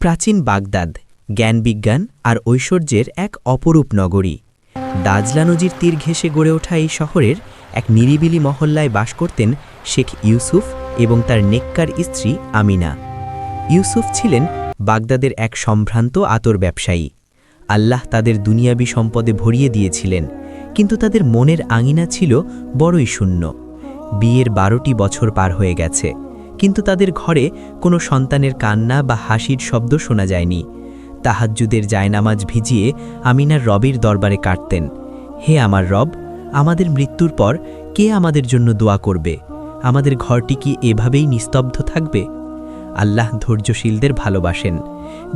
প্রাচীন বাগদাদ জ্ঞানবিজ্ঞান আর ঐশ্বর্যের এক অপরূপ নগরী। দাজলা নদীর তীর ঘেঁষে গড়ে ওঠা এই শহরের এক নিরিবিলি মহল্লায় বাস করতেন শেখ ইউসুফ এবং তার নেককার স্ত্রী আমিনা। ইউসুফ ছিলেন বাগদাদের এক সম্ভ্রান্ত আতর ব্যবসায়ী। আল্লাহ তাদের দুনিয়াবি সম্পদে ভরিয়ে দিয়েছিলেন, কিন্তু তাদের মনের আঙিনা ছিল বড়ই শূন্য। বিয়ের বারোটি বছর পার হয়ে গেছে। কিন্তু তাদের ঘরে কোনো সন্তানের কান্না বা হাসির শব্দ শোনা যায়নি। তাহাজ্জুদের জায়নামাজ ভিজিয়ে আমিনার রবের দরবারে কাটতেন। হে আমার রব, আমাদের মৃত্যুর পর কে আমাদের জন্য দোয়া করবে? আমাদের ঘরটি কি এভাবেই নিস্তব্ধ থাকবে? আল্লাহ ধৈর্যশীলদের ভালোবাসেন।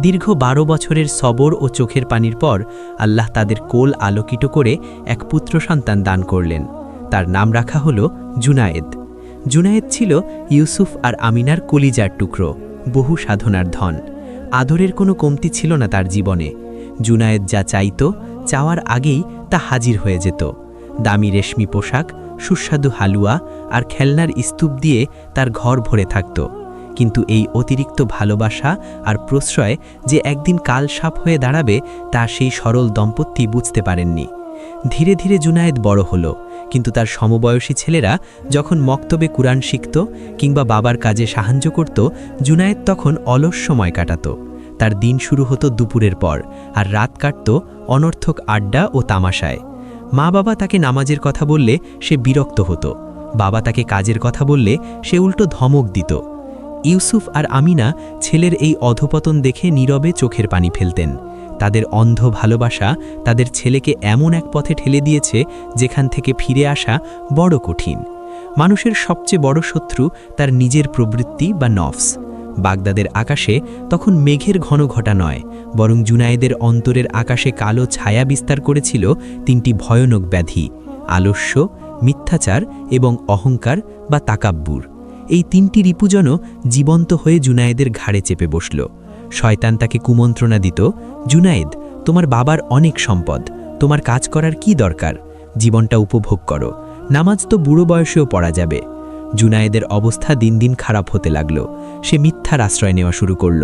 দীর্ঘ বারো বছরের সবর ও চোখের পানির পর আল্লাহ তাদের কোল আলোকিত করে এক পুত্র সন্তান দান করলেন। তার নাম রাখা হল জুনায়েদ। জুনায়েদ ছিল ইউসুফ আর আমিনার কলিজার টুকরো, বহু সাধনার ধন। আদরের কোনো কমতি ছিল না তার জীবনে। জুনায়েদ যা চাইত, চাওয়ার আগেই তা হাজির হয়ে যেত। দামি রেশমি পোশাক, সুস্বাদু হালুয়া আর খেলনার স্তূপ দিয়ে তার ঘর ভরে থাকত। কিন্তু এই অতিরিক্ত ভালোবাসা আর প্রশ্রয় যে একদিন কাল সাপ হয়ে দাঁড়াবে, তা সেই সরল দম্পতি বুঝতে পারেননি। ধীরে ধীরে জুনায়েদ বড় হলো। কিন্তু তার সমবয়সী ছেলেরা যখন মক্তবে কুরআন শিখত কিংবা বাবার কাজে সাহায্য করত, জুনায়েদ তখন অলস সময় কাটাত। তার দিন শুরু হতো দুপুরের পর আর রাত কাটত অনর্থক আড্ডা ও তামাশায়। মা বাবা তাকে নামাজের কথা বললে সে বিরক্ত হতো। বাবা তাকে কাজের কথা বললে সে উল্টো ধমক দিত। ইউসুফ আর আমিনা ছেলের এই অধপতন দেখে নীরবে চোখের পানি ফেলতেন। তাদের অন্ধ ভালোবাসা তাদের ছেলেকে এমন এক পথে ঠেলে দিয়েছে যেখান থেকে ফিরে আসা বড় কঠিন। মানুষের সবচেয়ে বড় শত্রু তার নিজের প্রবৃত্তি বা নফস। বাগদাদের আকাশে তখন মেঘের ঘন ঘটা নয়, বরং জুনায়েদের অন্তরের আকাশে কালো ছায়া বিস্তার করেছিল তিনটি ভয়ানক ব্যাধি, আলস্য, মিথ্যাচার এবং অহংকার বা তাকাব্বুর। এই তিনটি রিপুজন জীবন্ত হয়ে জুনায়েদের ঘাড়ে চেপে বসল। শয়তান তাকে কুমন্ত্রণা দিত, জুনায়েদ, তোমার বাবার অনেক সম্পদ, তোমার কাজ করার কি দরকার? জীবনটা উপভোগ করো, নামাজ তো বুড়ো বয়সেও পড়া যাবে। জুনায়েদের অবস্থা দিন দিন খারাপ হতে লাগল। সে মিথ্যার আশ্রয় নেওয়া শুরু করল।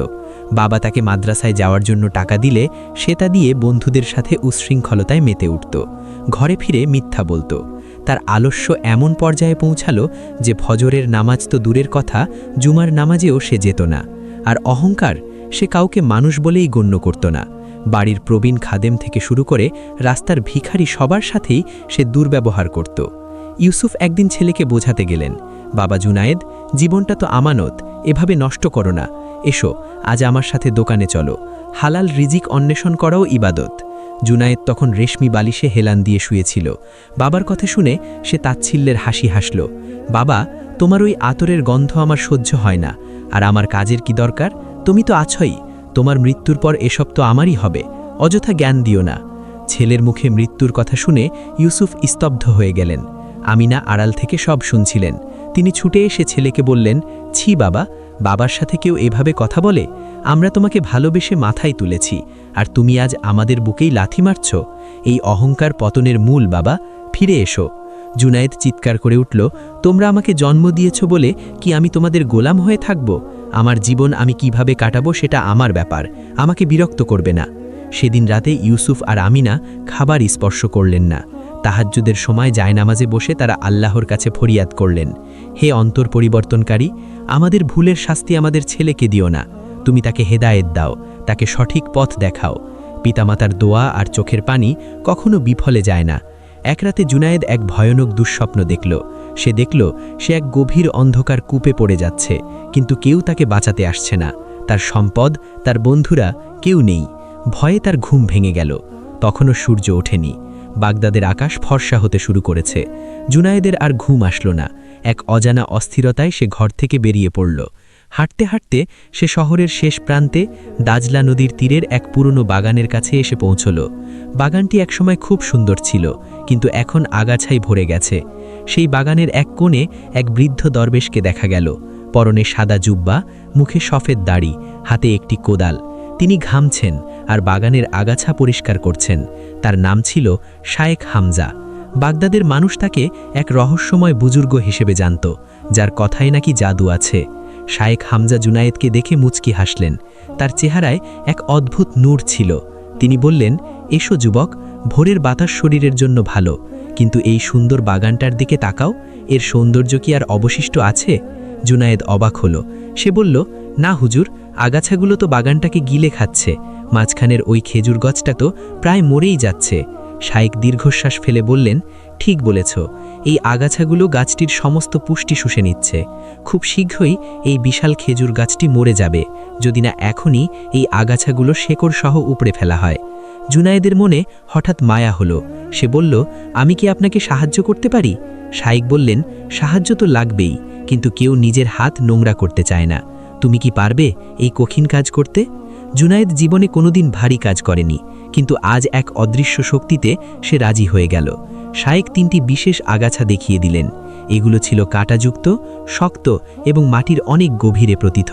বাবা তাকে মাদ্রাসায় যাওয়ার জন্য টাকা দিলে সে তা দিয়ে বন্ধুদের সাথে উচ্ছৃঙ্খলতায় মেতে উঠত। ঘরে ফিরে মিথ্যা বলতো। তার আলস্য এমন পর্যায়ে পৌঁছালো যে ফজরের নামাজ তো দূরের কথা, জুমার নামাজেও সে যেত না। আর অহংকার সে কাউকে মানুষ বলেই গণ্য করত না। বাড়ির প্রবীণ খাদেম থেকে শুরু করে রাস্তার ভিখারি সবার সাথেই সে দুর্ব্যবহার করত। ইউসুফ একদিন ছেলেকে বোঝাতে গেলেন, বাবা জুনায়েদ, জীবনটা তো আমানত, এভাবে নষ্ট করো না। এসো, আজ আমার সাথে দোকানে চলো। হালাল রিজিক অন্বেষণ করাও ইবাদত। জুনায়েদ তখন রেশমি বালিশে হেলান দিয়ে শুয়েছিল। বাবার কথা শুনে সে তাচ্ছিল্যের হাসি হাসল, বাবা, তোমার ওই আতরের গন্ধ আমার সহ্য হয় না, আর আমার কাজের কি দরকার? তুমি তো আছই, তোমার মৃত্যুর পর এসব তো আমারই হবে, অযথা জ্ঞান দিও না। ছেলের মুখে মৃত্যুর কথা শুনে ইউসুফ স্তব্ধ হয়ে গেলেন। আমিনা আড়াল থেকে সব শুনছিলেন। তিনি ছুটে এসে ছেলেকে বললেন, ছি বাবা, বাবার সাথে কেউ এভাবে কথা বলে? আমরা তোমাকে ভালোবেসে মাথায় তুলেছি, আর তুমি আজ আমাদের বুকেই লাথি মারছ। এই অহংকার পতনের মূল বাবা, ফিরে এসো। জুনায়েদ চিৎকার করে উঠল, তোমরা আমাকে জন্ম দিয়েছ বলে কি আমি তোমাদের গোলাম হয়ে থাকব? আমার জীবন আমি কীভাবে কাটাবো সেটা আমার ব্যাপার, আমাকে বিরক্ত করবে না। সেদিন রাতে ইউসুফ আর আমিনা খাবার স্পর্শ করলেন না। তাহাজ্জুদের সময় জায়নামাজে বসে তারা আল্লাহর কাছে ফরিয়াদ করলেন। হে অন্তর পরিবর্তনকারী, আমাদের ভুলের শাস্তি আমাদের ছেলেকে দিও না। তুমি তাকে হেদায়েত দাও, তাকে সঠিক পথ দেখাও। পিতামাতার দোয়া আর চোখের পানি কখনো বিফলে যায় না। এক রাতে জুনায়েদ এক ভয়ানক দুঃস্বপ্ন দেখল। সে দেখল সে এক গভীর অন্ধকার কূপে পড়ে যাচ্ছে, কিন্তু কেউ তাকে বাঁচাতে আসছে না। তার সম্পদ, তার বন্ধুরা, কেউ নেই। ভয়ে তার ঘুম ভেঙে গেল। তখনও সূর্য ওঠেনি। বাগদাদের আকাশ ফর্সা হতে শুরু করেছে। জুনায়েদের আর ঘুম আসল না। এক অজানা অস্থিরতায় সে ঘর থেকে বেরিয়ে পড়ল। হাঁটতে হাঁটতে সে শহরের শেষ প্রান্তে দাজলা নদীর তীরের এক পুরনো বাগানের কাছে এসে পৌঁছল। বাগানটি একসময় খুব সুন্দর ছিল, কিন্তু এখন আগাছাই ভরে গেছে। সেই বাগানের এক কোণে এক বৃদ্ধ দরবেশকে দেখা গেল। পরনে সাদা জুব্বা, মুখে সফেদ দাড়ি, হাতে একটি কোদাল। তিনি ঘামছেন আর বাগানের আগাছা পরিষ্কার করছেন। তার নাম ছিল শায়েখ হামজা। বাগদাদের মানুষ তাকে এক রহস্যময় বুজুর্গ হিসেবে জানত, যার কথায় নাকি জাদু আছে। শায়েখ হামজা জুনায়েদকে দেখে মুচকি হাসলেন। তার চেহারায় এক অদ্ভুত নূর ছিল। তিনি বললেন, এসো যুবক, ভোরের বাতাস শরীরের জন্য ভালো। কিন্তু এই সুন্দর বাগানটার দিকে তাকাও, এর সৌন্দর্য কি আর অবশিষ্ট আছে? জুনায়েদ অবাক হলো। সে বলল, না হুজুর, আগাছাগুলো তো বাগানটাকে গিলে খাচ্ছে। মাঝখানের ওই খেজুর গাছটা তো প্রায় মরেই যাচ্ছে। শাইক দীর্ঘশ্বাস ফেলে বললেন, ঠিক বলেছ। এই আগাছাগুলো গাছটির সমস্ত পুষ্টি শুষে নিচ্ছে। খুব শীঘ্রই এই বিশাল খেজুর গাছটি মরে যাবে। যদি না এখনই এই আগাছাগুলো শেকড় সহ উপড়ে ফেলা হয়। জুনায়েদের মনে হঠাৎ মায়া হলো। সে বলল, আমি কি আপনাকে সাহায্য করতে পারি? শাইক বললেন, সাহায্য তো লাগবেই, কিন্তু কেউ নিজের হাত নোংরা করতে চায় না। তুমি কি পারবে এই কঠিন কাজ করতে? জুনায়েদ জীবনে কোনোদিন ভারী কাজ করেনি, কিন্তু আজ এক অদৃশ্য শক্তিতে সে রাজি হয়ে গেল। শায়েক তিনটি বিশেষ আগাছা দেখিয়ে দিলেন। এগুলো ছিল কাঁটাযুক্ত, শক্ত এবং মাটির অনেক গভীরে প্রতীত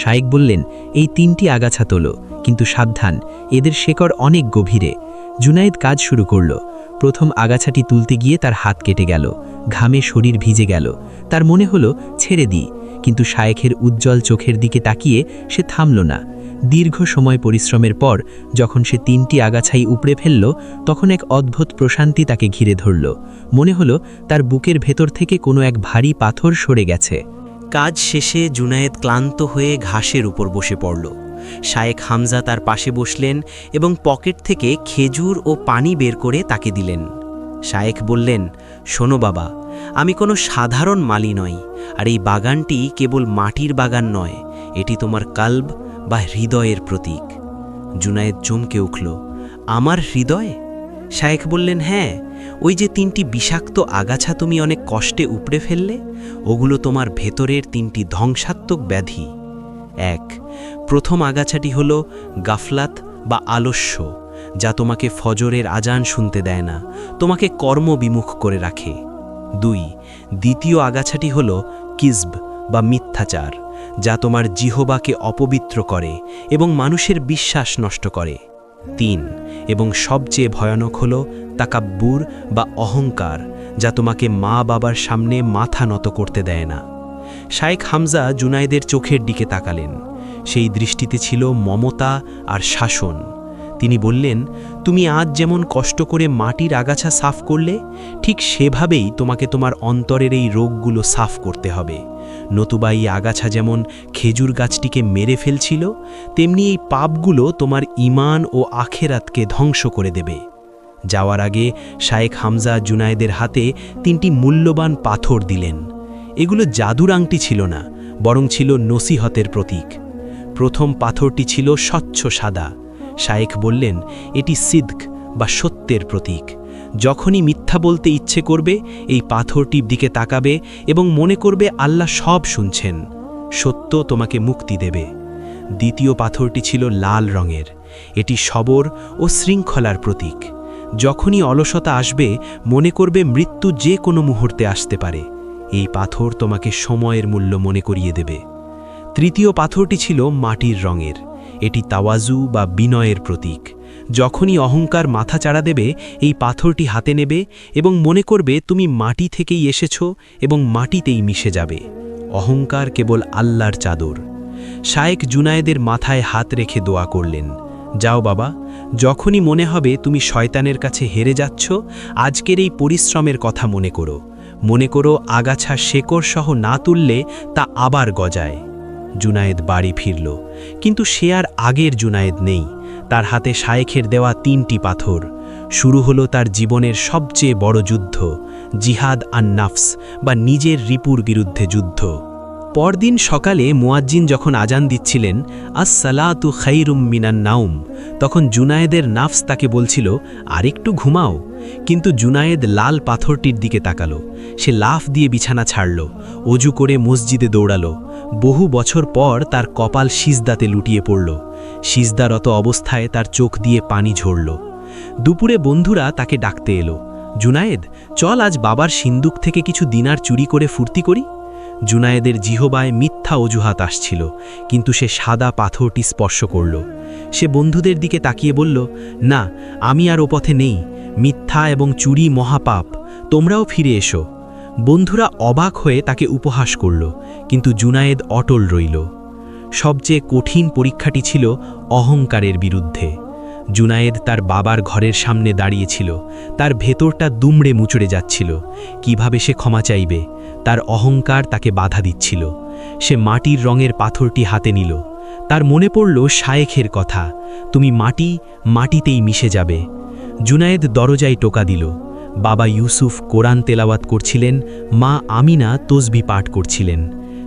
শায়েক বললেন, এই তিনটি আগাছা তোলো কিন্তু সাবধান, এদের শেকড় অনেক গভীরে। জুনায়েদ কাজ শুরু করল। প্রথম আগাছাটি তুলতে গিয়ে তার হাত কেটে গেল, ঘামে শরীর ভিজে গেল। তার মনে হলো, ছেড়ে দিই। কিন্তু শায়েখের উজ্জ্বল চোখের দিকে তাকিয়ে সে থামল না। দীর্ঘ সময় পরিশ্রমের পর, যখন সে তিনটি আগাছাই উপড়ে ফেলল, তখন এক অদ্ভুত প্রশান্তি তাকে ঘিরে ধরল। মনে হলো, তার বুকের ভেতর থেকে কোনো এক ভারী পাথর সরে গেছে। কাজ শেষে জুনায়েদ ক্লান্ত হয়ে ঘাসের উপর বসে পড়ল। শায়েক হামজা তার পাশে বসলেন এবং পকেট থেকে খেজুর ও পানি বের করে তাকে দিলেন। শায়েক বললেন, শোনো বাবা, আমি কোনো সাধারণ মালি নই, আর এই বাগানটি কেবল মাটির বাগান নয়, এটি তোমার কাল্ব বা হৃদয়ের প্রতীক। জুনায়েদ চমকে উঠল, আমার হৃদয়? শায়েক বললেন হ্যাঁ ওই যে তিনটি বিষাক্ত আগাছা তুমি অনেক কষ্টে উপড়ে ফেললে, ওগুলো তোমার ভেতরের তিনটি ধ্বংসাত্মক ব্যাধি। এক প্রথম আগাছাটি হল গাফলাত বা আলস্য, যা তোমাকে ফজরের আজান শুনতে দেয় না, তোমাকে কর্মবিমুখ করে রাখে। দুই, দ্বিতীয় আগাছাটি হল কিজব বা মিথ্যাচার, যা তোমার জিহবাকে অপবিত্র করে এবং মানুষের বিশ্বাস নষ্ট করে। তিন, এবং সবচেয়ে ভয়ানক হল তাকাব্বুর বা অহংকার, যা তোমাকে মা বাবার সামনে মাথা নত করতে দেয় না। শায়েখ হামজা জুনাইদের চোখের দিকে তাকালেন। সেই দৃষ্টিতে ছিল মমতা আর শাসন। তিনি বললেন, তুমি আজ যেমন কষ্ট করে মাটির আগাছা সাফ করলে, ঠিক সেভাবেই তোমাকে তোমার অন্তরের এই রোগগুলো সাফ করতে হবে। নতুবা এই আগাছা যেমন খেজুর গাছটিকে মেরে ফেলছিল, তেমনি এই পাপগুলো তোমার ইমান ও আখেরাতকে ধ্বংস করে দেবে। যাওয়ার আগে শায়েখ হামজা জুনায়েদের হাতে তিনটি মূল্যবান পাথর দিলেন। এগুলো জাদুর আংটি ছিল না, বরং ছিল নসিহতের প্রতীক। প্রথম পাথরটি ছিল স্বচ্ছ সাদা। শায়েখ বললেন, এটি সিদ্ক বা সত্যের প্রতীক। যখনই মিথ্যা বলতে ইচ্ছে করবে, এই পাথরটির দিকে তাকাবে এবং মনে করবে আল্লাহ সব শুনছেন। সত্য তোমাকে মুক্তি দেবে। দ্বিতীয় পাথরটি ছিল লাল রঙের। এটি সবর ও শৃঙ্খলার প্রতীক। যখনই অলসতা আসবে, মনে করবে মৃত্যু যে কোনো মুহূর্তে আসতে পারে। এই পাথর তোমাকে সময়ের মূল্য মনে করিয়ে দেবে। তৃতীয় পাথরটি ছিল মাটির রঙের। এটি তাওয়াজু বা বিনয়ের প্রতীক। যখনই অহংকার মাথা চাড়া দেবে, এই পাথরটি হাতে নেবে এবং মনে করবে, তুমি মাটি থেকেই এসেছ এবং মাটিতেই মিশে যাবে। অহংকার কেবল আল্লাহর চাদর। শায়েক জুনায়েদের মাথায় হাত রেখে দোয়া করলেন, যাও বাবা, যখনই মনে হবে তুমি শয়তানের কাছে হেরে যাচ্ছ, আজকের এই পরিশ্রমের কথা মনে করো। মনে করো আগাছা শেকড় সহ না তুললে তা আবার গজায়। জুনায়েদ বাড়ি ফিরল, কিন্তু সে আর আগের জুনায়েদ নেই। তার হাতে শায়েখের দেওয়া তিনটি পাথর। শুরু হলো তার জীবনের সবচেয়ে বড় যুদ্ধ, জিহাদ আন নাফস বা নিজের রিপুর বিরুদ্ধে যুদ্ধ। পরদিন সকালে মুয়াজ্জিন যখন আজান দিচ্ছিলেন, আসসালাতু খাইরুম মিনান নাউম তখন জুনায়েদের নাফস তাকে বলছিল, আরেকটু ঘুমাও। কিন্তু জুনায়েদ লাল পাথরটির দিকে তাকালো। সে লাফ দিয়ে বিছানা ছাড়ল, অজু করে মসজিদে দৌড়ালো। বহু বছর পর তার কপাল সিজদাতে লুটিয়ে পড়ল। সিজদারত অবস্থায় তার চোখ দিয়ে পানি ঝরল। দুপুরে বন্ধুরা তাকে ডাকতে এলো, জুনায়েদ, চল আজ বাবার সিন্দুক থেকে কিছু দিনার চুরি করে ফুর্তি করি? জুনায়েদের জিহবায় মিথ্যা অজুহাত আসছিল, কিন্তু সে সাদা পাথরটি স্পর্শ করল। সে বন্ধুদের দিকে তাকিয়ে বলল, না, আমি আর ও পথে নেই। মিথ্যা এবং চুরি মহাপাপ, তোমরাও ফিরে এসো। বন্ধুরা অবাক হয়ে তাকে উপহাস করল, কিন্তু জুনায়েদ অটল রইল। সবচেয়ে কঠিন পরীক্ষাটি ছিল অহংকারের বিরুদ্ধে। জুনায়েদ তার বাবার ঘরের সামনে দাঁড়িয়েছিল, তার ভেতরটা দুমড়ে মুচড়ে যাচ্ছিল। কীভাবে সে ক্ষমা চাইবে? তার অহংকার তাকে বাধা দিচ্ছিল। সে মাটির রঙের পাথরটি হাতে নিল। তার মনে পড়ল শায়েখের কথা, তুমি মাটি, মাটিতেই মিশে যাবে। জুনায়েদ দরজায় টোকা দিল। বাবা ইউসুফ কোরআন তেলাওয়াত করছিলেন, মা আমিনা তসবি পাঠ করছিলেন।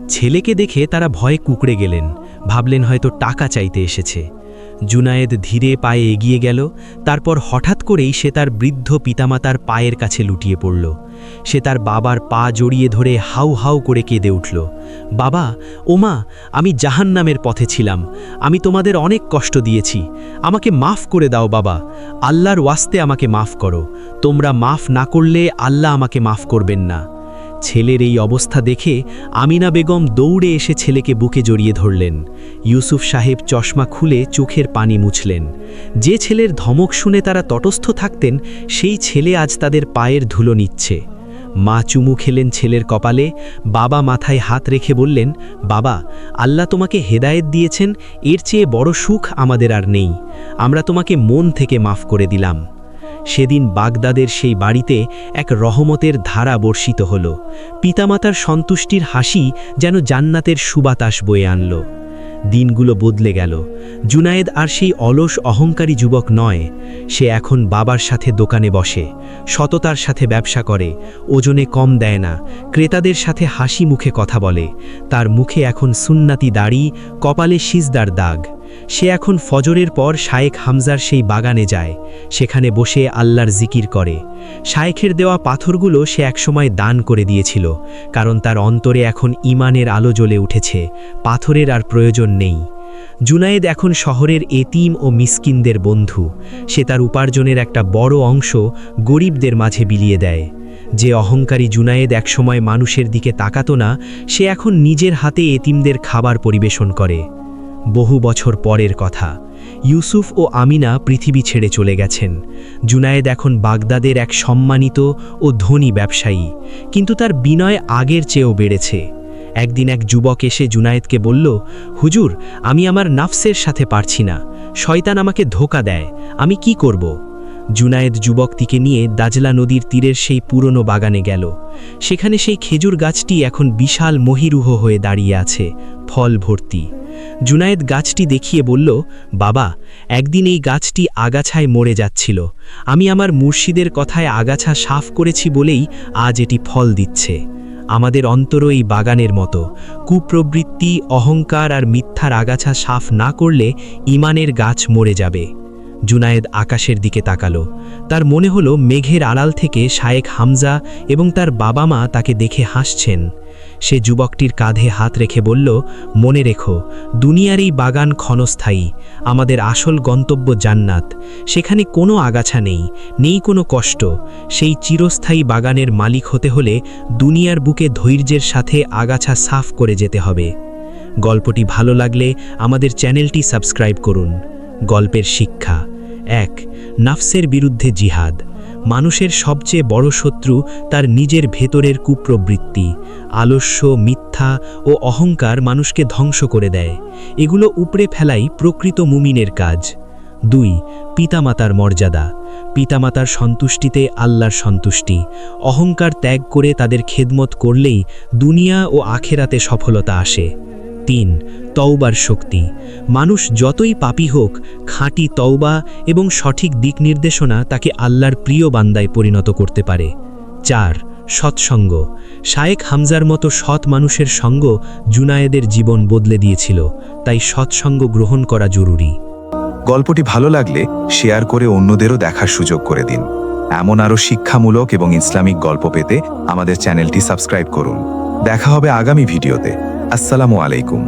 ছেলেকে দেখে তারা ভয়ে কুকড়ে গেলেন, ভাবলেন হয়তো টাকা চাইতে এসেছে। জুনায়েদ ধীরে পায়ে এগিয়ে গেল, তারপর হঠাৎ করেই সে তার বৃদ্ধ পিতামাতার পায়ের কাছে লুটিয়ে পড়ল। সে তার বাবার পা জড়িয়ে ধরে হাউ হাউ করে কেঁদে উঠল। বাবা, ওমা, আমি জাহান্নামের পথে ছিলাম। আমি তোমাদের অনেক কষ্ট দিয়েছি। আমাকে মাফ করে দাও বাবা। আল্লাহর ওয়াস্তে আমাকে মাফ করো। তোমরা মাফ না করলে আল্লাহ আমাকে মাফ করবেন না। ছেলের এই অবস্থা দেখে আমিনা বেগম দৌড়ে এসে ছেলেকে বুকে জড়িয়ে ধরলেন। ইউসুফ সাহেব চশমা খুলে চোখের পানি মুছলেন। যে ছেলের ধমক শুনে তারা তটস্থ থাকতেন, সেই ছেলে আজ তাদের পায়ের ধুলো নিচ্ছে। মা চুমু খেলেন ছেলের কপালে, বাবা মাথায় হাত রেখে বললেন, বাবা, আল্লাহ তোমাকে হেদায়েত দিয়েছেন, এর চেয়ে বড় সুখ আমাদের আর নেই। আমরা তোমাকে মন থেকে মাফ করে দিলাম। সেদিন বাগদাদের সেই বাড়িতে এক রহমতের ধারা বর্ষিত হল। পিতামাতার সন্তুষ্টির হাসি যেন জান্নাতের সুবাতাস বয়ে আনল। দিনগুলো বদলে গেল। জুনায়েদ আর সেই অলস অহংকারী যুবক নয়। সে এখন বাবার সাথে দোকানে বসে, সততার সাথে ব্যবসা করে, ওজনে কম দেয় না, ক্রেতাদের সাথে হাসি মুখে কথা বলে, তার মুখে এখন সুন্নাতি দাড়ি, কপালে সিজদার দাগ। সে এখন ফজরের পর শায়েক হামজার সেই বাগানে যায়, সেখানে বসে আল্লাহর জিকির করে। শায়েখের দেওয়া পাথরগুলো সে একসময় দান করে দিয়েছিল, কারণ তার অন্তরে এখন ইমানের আলো জ্বলে উঠেছে, পাথরের আর প্রয়োজন নেই। জুনায়েদ এখন শহরের এতিম ও মিসকিনদের বন্ধু, সে তার উপার্জনের একটা বড় অংশ গরিবদের মাঝে বিলিয়ে দেয়। যে অহংকারী জুনায়েদ একসময় মানুষের দিকে তাকাতো না, সে এখন নিজের হাতে এতিমদের খাবার পরিবেশন করে। বহু বছর পরের কথা। ইউসুফ ও আমিনা পৃথিবী ছেড়ে চলে গেছেন। জুনায়েদ এখন বাগদাদের এক সম্মানিত ও ধনী ব্যবসায়ী। কিন্তু তার বিনয় আগের চেয়েও বেড়েছে। একদিন এক যুবক এসে জুনায়েদকে বলল, হুজুর, আমি আমার নাফসের সাথে পারছি না। শয়তান আমাকে ধোকা দেয়। আমি কি করব? জুনায়েদ যুবকটিকে নিয়ে দাজলা নদীর তীরের সেই পুরনো বাগানে গেল। সেখানে সেই খেজুর গাছটি এখন বিশাল মহিরুহ হয়ে দাঁড়িয়ে আছে, ফল ভর্তি। জুনায়েদ গাছটি দেখিয়ে বলল, বাবা, একদিন এই গাছটি আগাছায় মরে যাচ্ছিল। আমি আমার মুর্শিদের কথায় আগাছা সাফ করেছি বলেই আজ এটি ফল দিচ্ছে। আমাদের অন্তর এই বাগানের মতো। কুপ্রবৃত্তি, অহংকার আর মিথ্যার আগাছা সাফ না করলে ইমানের গাছ মরে যাবে। জুনায়েদ আকাশের দিকে তাকালো। তার মনে হলো মেঘের আড়াল থেকে শায়েক হামজা এবং তার বাবা মা তাকে দেখে হাসছেন। সে যুবকটির কাঁধে হাত রেখে বলল, মনে রেখো, দুনিয়ার এই বাগান ক্ষণস্থায়ী। আমাদের আসল গন্তব্য জান্নাত। সেখানে কোনো আগাছা নেই নেই কোনো কষ্ট। সেই চিরস্থায়ী বাগানের মালিক হতে হলে দুনিয়ার বুকে ধৈর্যের সাথে আগাছা সাফ করে যেতে হবে। গল্পটি ভালো লাগলে আমাদের চ্যানেলটি সাবস্ক্রাইব করুন। গল্পের শিক্ষা। এক, নাফসের বিরুদ্ধে জিহাদ। মানুষের সবচেয়ে বড় শত্রু তার নিজের ভেতরের কুপ্রবৃত্তি। আলস্য, মিথ্যা ও অহংকার মানুষকে ধ্বংস করে দেয়। এগুলো উপড়ে ফেলাই প্রকৃত মুমিনের কাজ। দুই, পিতামাতার মর্যাদা। পিতামাতার সন্তুষ্টিতে আল্লাহর সন্তুষ্টি। অহংকার ত্যাগ করে তাদের খেদমত করলেই দুনিয়া ও আখেরাতে সফলতা আসে। তিন, তওবার শক্তি। মানুষ যতই পাপী হোক, খাঁটি তওবা এবং সঠিক দিক নির্দেশনা তাকে আল্লাহর প্রিয় বান্দায় পরিণত করতে পারে। চার, সৎসঙ্গ। শায়েক হামজার মতো সৎ মানুষের সঙ্গ জুনায়েদের জীবন বদলে দিয়েছিল, তাই সৎসঙ্গ গ্রহণ করা জরুরি। গল্পটি ভালো লাগলে শেয়ার করে অন্যদেরও দেখার সুযোগ করে দিন। এমন আরও শিক্ষামূলক এবং ইসলামিক গল্প পেতে আমাদের চ্যানেলটি সাবস্ক্রাইব করুন। দেখা হবে আগামী ভিডিওতে। আসসালামু আলাইকুম।